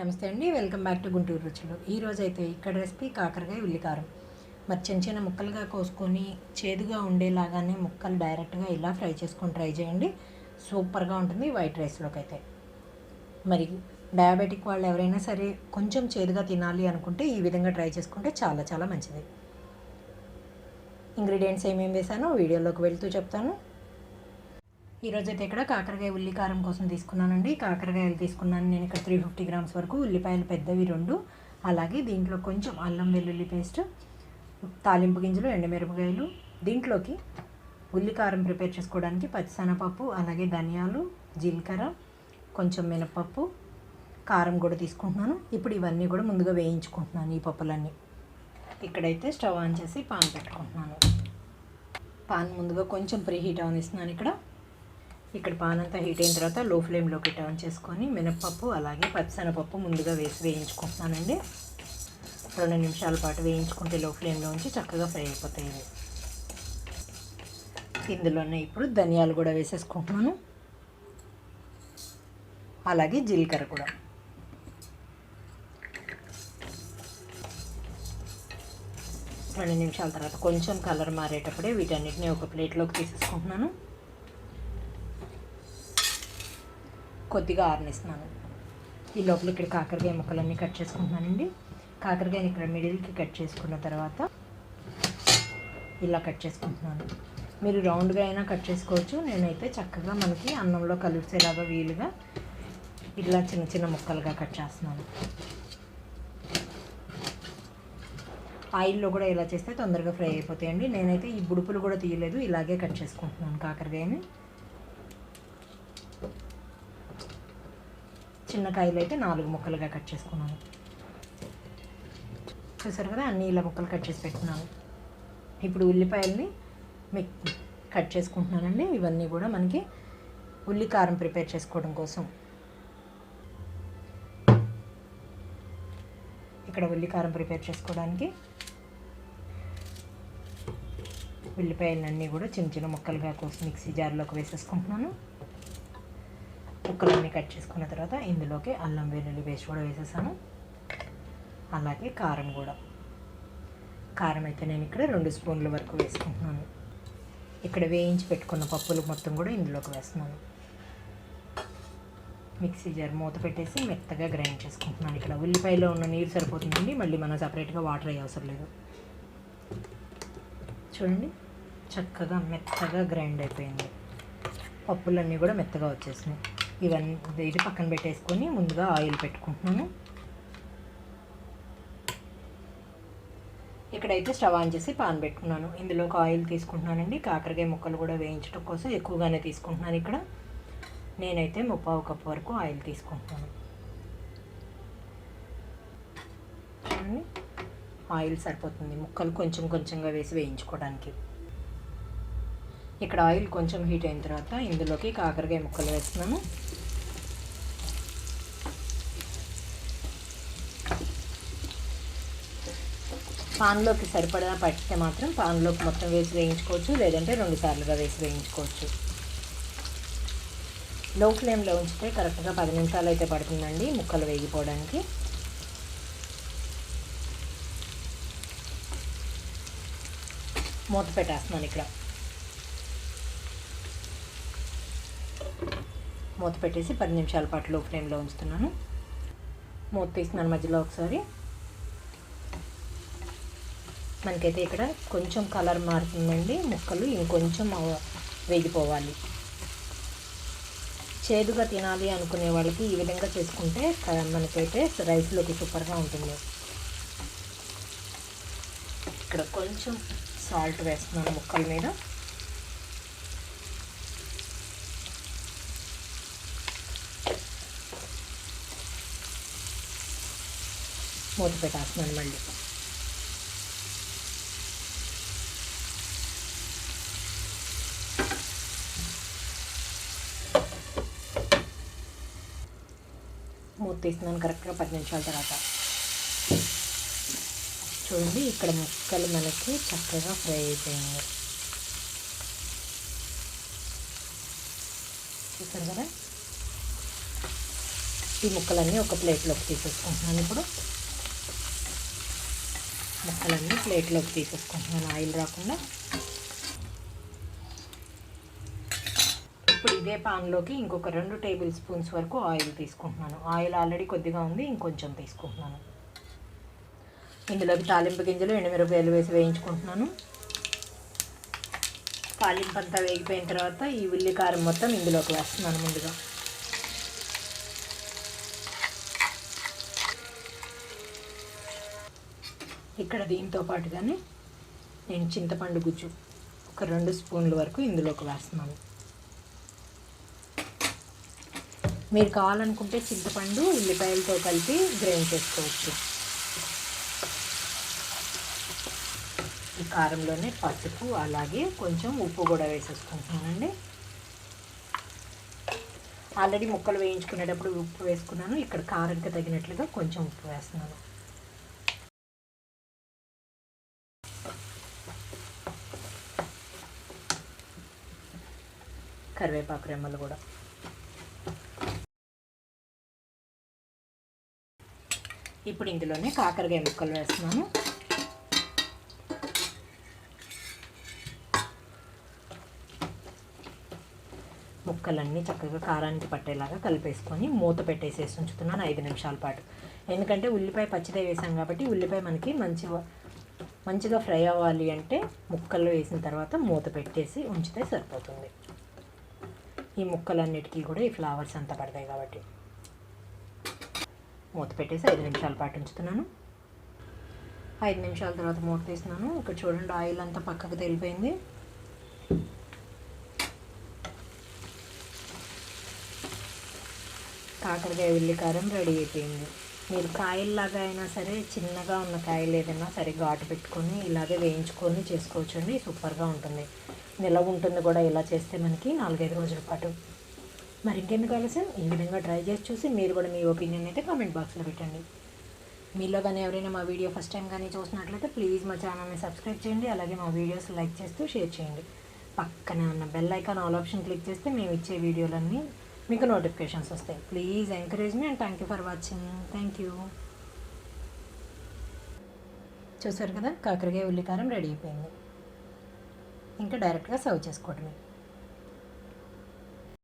నమస్తే అండి welcome back to Guntur రుచులు. ఈరోజు అయితే ఇక్కడ రెసిపీ కాకరకాయ ఉల్లికారం. మరి చిన్న చిన్న ముక్కలుగా కోసుకొని చేదుగా ఉండేలాగానే ముక్కలు డైరెక్ట్గా ఇలా ఫ్రై చేసుకొని ట్రై చేయండి. సూపర్గా ఉంటుంది వైట్ రైస్లోకి అయితే మరి డయాబెటిక్ వాళ్ళు ఎవరైనా సరే కొంచెం చేదుగా తినాలి అనుకుంటే ఈ విధంగా ట్రై చేసుకుంటే చాలా చాలా మంచిది. ఇంగ్రీడియంట్స్ ఏమేమి వేసానో వీడియోలోకి వెళ్తూ చెప్తాను. ఈరోజు అయితే ఇక్కడ కాకరకాయ ఉల్లి కారం కోసం తీసుకున్నానండి. కాకరకాయలు తీసుకున్నాను నేను ఇక్కడ త్రీ ఫిఫ్టీ గ్రామ్స్ వరకు. ఉల్లిపాయలు పెద్దవి రెండు. అలాగే దీంట్లో కొంచెం అల్లం వెల్లుల్లి పేస్ట్ తాలింపు గింజలు ఎండుమిరపకాయలు. దీంట్లోకి ఉల్లి కారం ప్రిపేర్ చేసుకోవడానికి పచ్చిసెనపప్పు అలాగే ధనియాలు జీలకర్ర కొంచెం మినపప్పు కారం కూడా తీసుకుంటున్నాను. ఇప్పుడు ఇవన్నీ కూడా ముందుగా వేయించుకుంటున్నాను ఈ పప్పులన్నీ. ఇక్కడైతే స్టవ్ ఆన్ చేసి పాన్ పెట్టుకుంటున్నాను. పాన్ ముందుగా కొంచెం ప్రీ హీట్ ఆన్ ఇస్తున్నాను ఇక్కడ. ఇక్కడ పాన్ అంతా హీట్ అయిన తర్వాత లో ఫ్లేమ్లోకి టర్న్ చేసుకొని మినప్పప్పు అలాగే పచ్చిసెనపప్పు ముందుగా వేసి వేయించుకుంటున్నానండి. రెండు నిమిషాల పాటు వేయించుకుంటే లో ఫ్లేమ్లో ఉంచి చక్కగా ఫ్రై అయిపోతాయి ఇందులోనే ఇప్పుడు ధనియాలు కూడా వేసేసుకుంటున్నాను. అలాగే జీలకర్ర కూడా. రెండు నిమిషాల తర్వాత కొంచెం కలర్ మారేటప్పుడే వీటన్నిటిని ఒక ప్లేట్లోకి తీసేసుకుంటున్నాను. కొద్దిగా ఆరనిస్తున్నాను. ఈ లోపల ఇక్కడ కాకరకాయ ముక్కలన్నీ కట్ చేసుకుంటున్నానండి. కాకరకాయని ఇక్కడ మిడిల్కి కట్ చేసుకున్న తర్వాత ఇలా కట్ చేసుకుంటున్నాను. మీరు రౌండ్గా అయినా కట్ చేసుకోవచ్చు. నేనైతే చక్కగా మనకి అన్నంలో కలిసేలాగా వీలుగా ఇలా చిన్న చిన్న ముక్కలుగా కట్ చేస్తున్నాను. ఆయిల్లో కూడా ఇలా చేస్తే తొందరగా ఫ్రై అయిపోతాయండి. నేనైతే ఈ బుడుపులు కూడా తీయలేదు. ఇలాగే కట్ చేసుకుంటున్నాను కాకరకాయని. చిన్న కాయలు అయితే నాలుగు ముక్కలుగా కట్ చేసుకున్నాను. చూసారు కదా అన్ని ఇలా ముక్కలు కట్ చేసి పెట్టుకున్నాను ఇప్పుడు ఉల్లిపాయల్ని మిక్ కట్ చేసుకుంటున్నానండి. ఇవన్నీ కూడా మనకి ఉల్లి కారం ప్రిపేర్ చేసుకోవడం కోసం. ఇక్కడ ఉల్లి కారం ప్రిపేర్ చేసుకోవడానికి ఉల్లిపాయలన్నీ కూడా చిన్న చిన్న ముక్కలుగా కోసి మిక్సీ జార్లోకి వేసేసుకుంటున్నాను. ముక్కలన్నీ కట్ చేసుకున్న తర్వాత ఇందులోకి అల్లం వెల్లుల్లి పేస్ట్ కూడా వేసేసాను. అలాగే కారం కూడా. కారం అయితే నేను ఇక్కడ రెండు స్పూన్ల వరకు వేసుకుంటున్నాను. ఇక్కడ వేయించి పెట్టుకున్న పప్పులు మొత్తం కూడా ఇందులోకి వేస్తున్నాను. మిక్సీ జార్ మూత పెట్టేసి మెత్తగా గ్రైండ్ చేసుకుంటున్నాను. ఇక్కడ ఉల్లిపాయలో ఉన్న నీరు సరిపోతుందండి మళ్ళీ మనం సపరేట్గా వాటర్ అయ్యే అవసరం లేదు. చూడండి చక్కగా మెత్తగా గ్రైండ్ అయిపోయింది. పప్పులన్నీ కూడా మెత్తగా వచ్చేసినాయి. ఇవన్నీ ఇది పక్కన పెట్టేసుకొని ముందుగా ఆయిల్ పెట్టుకుంటున్నాను. ఇక్కడైతే స్టవ్ ఆన్ చేసి పాన్ పెట్టుకున్నాను. ఇందులోకి ఆయిల్ తీసుకుంటున్నానండి. కాకరకాయ ముక్కలు కూడా వేయించడం కోసం ఎక్కువగానే తీసుకుంటున్నాను ఇక్కడ. నేనైతే ముప్పావు కప్పు వరకు ఆయిల్ తీసుకుంటున్నాను. ఆయిల్ సరిపోతుంది. ముక్కలు కొంచెం కొంచెంగా వేసి వేయించుకోవడానికి. ఇక్కడ ఆయిల్ కొంచెం హీట్ అయిన తర్వాత ఇందులోకి కాకరకాయ ముక్కలు వేస్తున్నాము పాన్లోకి సరిపడా పట్టితే మాత్రం పాన్లోకి మొత్తం వేసి వేయించుకోవచ్చు లేదంటే రెండు సార్లుగా వేసి వేయించుకోవచ్చు. లో ఫ్లేమ్లో ఉంచితే కరెక్ట్గా పది నిమిషాలు అయితే పడుతుందండి ముక్కలు వేగిపోవడానికి. మూత పెట్టేస్తున్నాను ఇక్కడ. మూత పెట్టేసి పది నిమిషాల పాటు లో ఫ్లేమ్లో ఉంచుతున్నాను. మూత తీస్తున్నాను మధ్యలో ఒకసారి. మనకైతే ఇక్కడ కొంచెం కలర్ మారుతుందండి. ముక్కలు ఇంకొంచెం వేగిపోవాలి. చేదుగా తినాలి అనుకునే వాళ్ళకి ఈ విధంగా చేసుకుంటే మనకైతే రైస్లోకి సూపర్గా ఉంటుంది. ఇక్కడ కొంచెం సాల్ట్ వేస్తున్నాను ముక్కల మీద. మూత పెట్టేస్తున్నాను మళ్ళీ. మూత తీస్తున్నాను కరెక్ట్గా పది నిమిషాల తర్వాత. చూడండి ఇక్కడ ముక్కలు మనకి చక్కగా ఫ్రై అయిపోయింది. చూసారు కదా? ఈ ముక్కలన్నీ ఒక ప్లేట్లోకి తీసేసుకుంటున్నాను ఇప్పుడు. ముక్కలన్నీ ప్లేట్లోకి తీసేసుకుంటున్నాను. ఆయిల్ రాకుండా. ఇప్పుడు ఇదే పాన్లోకి ఇంకొక రెండు టేబుల్ స్పూన్స్ వరకు ఆయిల్ తీసుకుంటున్నాను. ఆయిల్ ఆల్రెడీ కొద్దిగా ఉంది ఇంకొంచెం తీసుకుంటున్నాను. ఇందులోకి తాలింపు గింజలు ఎండుమిరపకాయలు వేసి వేయించుకుంటున్నాను. తాలింపు అంతా వేగిపోయిన తర్వాత ఈ ఉల్లి కారం మొత్తం ఇందులోకి వేస్తున్నాను ముందుగా. ఇక్కడ దీంతో పాటుగానే నేను చింతపండు గుజ్జు ఒక రెండు స్పూన్ల వరకు ఇందులోకి వేస్తున్నాను. మీరు కావాలనుకుంటే చింతపండు ఉల్లిపాయలతో కలిపి గ్రైండ్ చేసుకోవచ్చు. ఈ కారంలోనే పసుపు అలాగే కొంచెం ఉప్పు కూడా వేసేసుకుంటున్నానండి. ఆల్రెడీ ముక్కలు వేయించుకునేటప్పుడు ఉప్పు వేసుకున్నాను. ఇక్కడ కారంకి తగినట్లుగా కొంచెం ఉప్పు వేస్తున్నాను. కరివేపాకు రెమ్మలు కూడా. ఇప్పుడు ఇందులోనే కాకరకాయ ముక్కలు వేస్తున్నాను. ముక్కలన్నీ చక్కగా కారానికి పట్టేలాగా కలిపేసుకొని మూత పెట్టేసేసి ఉంచుతున్నాను ఐదు నిమిషాల పాటు. ఎందుకంటే ఉల్లిపాయ పచ్చిదే వేసాం కాబట్టి ఉల్లిపాయ మనకి మంచి మంచిగా ఫ్రై అవ్వాలి అంటే ముక్కలు వేసిన తర్వాత మూత పెట్టేసి ఉంచితే సరిపోతుంది. ఈ ముక్కలన్నిటికీ కూడా ఈ ఫ్లవర్స్ అంతా పడతాయి కాబట్టి. మూత పెట్టేసి ఐదు నిమిషాల పాటు ఉంచుతున్నాను. ఐదు నిమిషాల తర్వాత మూత తీస్తున్నాను. ఇక్కడ చూడండి ఆయిల్ అంతా పక్కకు తెలిపోయింది. కాకరకాయ ఉల్లి కారం రెడీ అయిపోయింది. మీరు కాయల్లాగా అయినా సరే చిన్నగా ఉన్న కాయలు ఏదైనా సరే ఘాటు పెట్టుకొని ఇలాగే వేయించుకొని చేసుకోవచ్చు అండి సూపర్గా ఉంటుంది. నిలవ ఉంటుంది కూడా ఇలా చేస్తే మనకి నాలుగైదు రోజుల పాటు. మరి ఇంకెందుకు ఆలస్యం? ఈ విధంగా ట్రై చేసి చూసి మీరు కూడా మీ ఒపీనియన్ అయితే కామెంట్ బాక్స్లో పెట్టండి. మీలో కానీ ఎవరైనా మా వీడియో ఫస్ట్ టైం కానీ చూసినట్లయితే ప్లీజ్ మా ఛానల్ని సబ్స్క్రైబ్ చేయండి. అలాగే మా వీడియోస్ లైక్ చేస్తూ షేర్ చేయండి. పక్కనే ఉన్న bell icon all option click చేస్తే మేము ఇచ్చే వీడియోలన్నీ మీకు నోటిఫికేషన్స్ వస్తాయి. Please encourage me and thank you for watching. Thank you. చూసారు కదా? కాకరకాయ ఉల్లికారం రెడీ అయిపోయింది. ఇంకా డైరెక్ట్గా సర్వ్ చేసుకోవడమే.